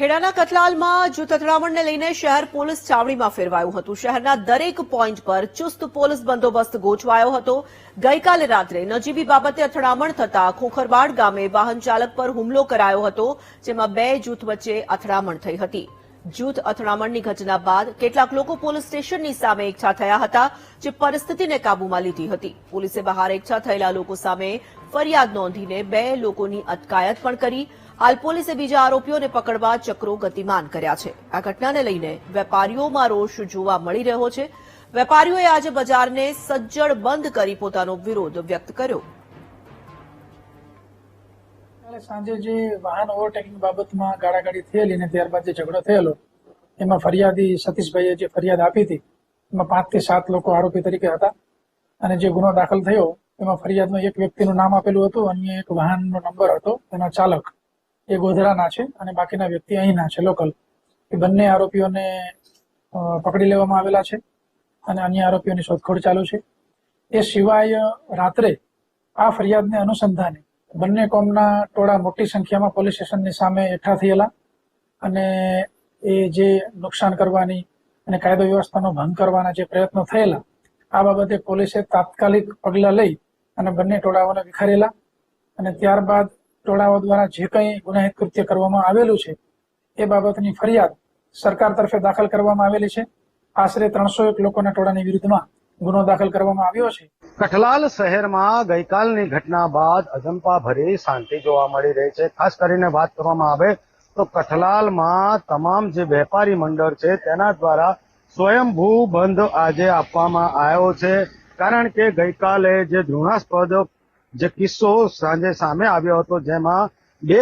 ખેડાના કતલાલમાં જૂથ અથડામણને લઈને શહેર પોલીસ ચાવડીમાં ફેરવાયું હતું. શહેરના દરેક પોઈન્ટ પર ચુસ્ત પોલીસ બંદોબસ્ત ગોઠવાયો હતો. ગઈકાલે રાત્રે નજીવી બાબતે અથડામણ થતા ખોખરવાડ ગામે વાહન ચાલક પર હુમલો કરાયો હતો, જેમાં બે જૂથ વચ્ચે અથડામણ થઈ હતી. જૂથ અથડામણની ઘટના બાદ કેટલાક લોકો પોલીસ સ્ટેશનની સામે એકઠા થયા હતા, જે પરિસ્થિતિને કાબૂમાં લીધી હતી. પોલીસે બહાર એકઠા થયેલા લોકો સામે ફરિયાદ નોંધીને બે લોકોની અટકાયત પણ કરી. હાલ પોલીસે બીજા આરોપીઓને પકડવા ચક્રો ગતિમાન કર્યા છે. આ ઘટનાને લઈને વેપારીઓમાં રોષ જોવા મળી રહ્યો છે. વેપારીઓએ આજે બજારને સજ્જડ બંધ કરી પોતાનો વિરોધ વ્યક્ત કર્યો. સાંજે જે વાહન ઓવરટેકિંગ બાબતમાં ગાળાગાડી થયેલી અને ત્યારબાદ જે ઝઘડો થયેલો, એમાં ફરિયાદી સતીશભાઈએ જે ફરિયાદ આપી હતી, એમાં પાંચથી સાત લોકો આરોપી તરીકે હતા અને જે ગુનો દાખલ થયો, એમાં ફરિયાદમાં એક વ્યક્તિનું નામ આપેલું હતું, અન્ય એક વાહનનો નંબર હતો તેનો ચાલક એ ગોધરાના છે અને બાકીના વ્યક્તિ અહીંના છે, લોકલ. એ બંને આરોપીઓને પકડી લેવામાં આવેલા છે અને અન્ય આરોપીઓની શોધખોળ ચાલુ છે. એ સિવાય રાત્રે આ ફરિયાદને અનુસંધાને બંને કોમના ટોળા મોટી સંખ્યામાં પોલીસ સ્ટેશનની સામે એકઠા થયેલા અને એ જે નુકસાન કરવાની અને કાયદો વ્યવસ્થાનો ભંગ કરવાના જે પ્રયત્નો થયેલા, આ બાબતે પોલીસે તાત્કાલિક પગલાં લઈ અને બંને ટોળાઓને વિખરેલા અને ત્યારબાદ ટોળાઓ દ્વારા જે કંઈ ગુનાહિત કૃત્ય કરવામાં આવેલું છે, એ બાબતની ફરિયાદ સરકાર તરફે દાખલ કરવામાં આવેલી છે. આશરે ત્રણસો એક લોકોના ટોળાની વિરુદ્ધમાં ગુનો દાખલ કરવામાં આવ્યો છે. કઠલાલ શહેરમાં ગઈકાલની ઘટના બાદ અજંપા ભરી શાંતિ જોવા મળી રહી છે. ખાસ કરીને વાત કરવામાં આવે તો કઠલાલમાં તમામ જે વેપારી મંડળ છે તેના દ્વારા સ્વયંભૂ બંધ આજે આપવામાં આવ્યો છે. કારણ કે ગઈકાલે જે ધૃણાસ્પદ જે કિસ્સો સાંજે સામે આવ્યો હતો જેમાં બે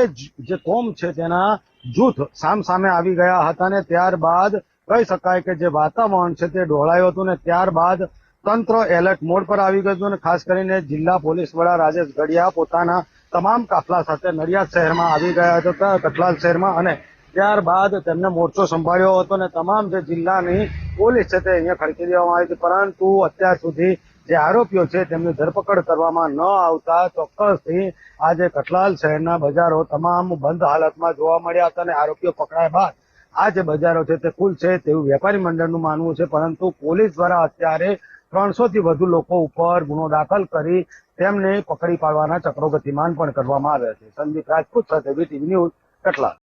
જે કોમ છે તેના જૂથ સામ સામે આવી ગયા હતા ને ત્યારબાદ કહી શકાય કે જે વાતાવરણ છે તે ઢોળાયું હતું ને ત્યારબાદ તંત્ર એલર્ટ મોડ પર આવી ગયું હતું અને ખાસ કરીને જિલ્લા પોલીસ વડા રાજેશ ગઢિયા પોતાના તમામ કાફલા સાથે નડિયાદ શહેરમાં આવી ગયા હતા કઠલાલ શહેરમાં અને ત્યારબાદ તેમને મોરચો સંભાળ્યો હતો અને તમામ જે જિલ્લાની પોલીસ છે તે અહીંયા ખડકી દેવામાં આવી હતી. પરંતુ અત્યાર સુધી જે આરોપીઓ છે તેમની ધરપકડ કરવામાં ન આવતા ચોક્કસથી આજે કઠલાલ શહેરના બજારો તમામ બંધ હાલતમાં જોવા મળ્યા હતા અને આરોપીઓ પકડાયા બાદ આ જે બજારો છે તે ખુલ છે તેવું વેપારી મંડળનું માનવું છે. પરંતુ પોલીસ દ્વારા અત્યારે ત્રણસો થી વધુ લોકો ઉપર ગુનો દાખલ કરી તેમને પકડી પાડવાના ચક્રો ગતિમાન પણ કરવામાં આવ્યા છે. સંદીપ રાજપૂત સાથે વીટીવી ન્યૂઝ કટલા.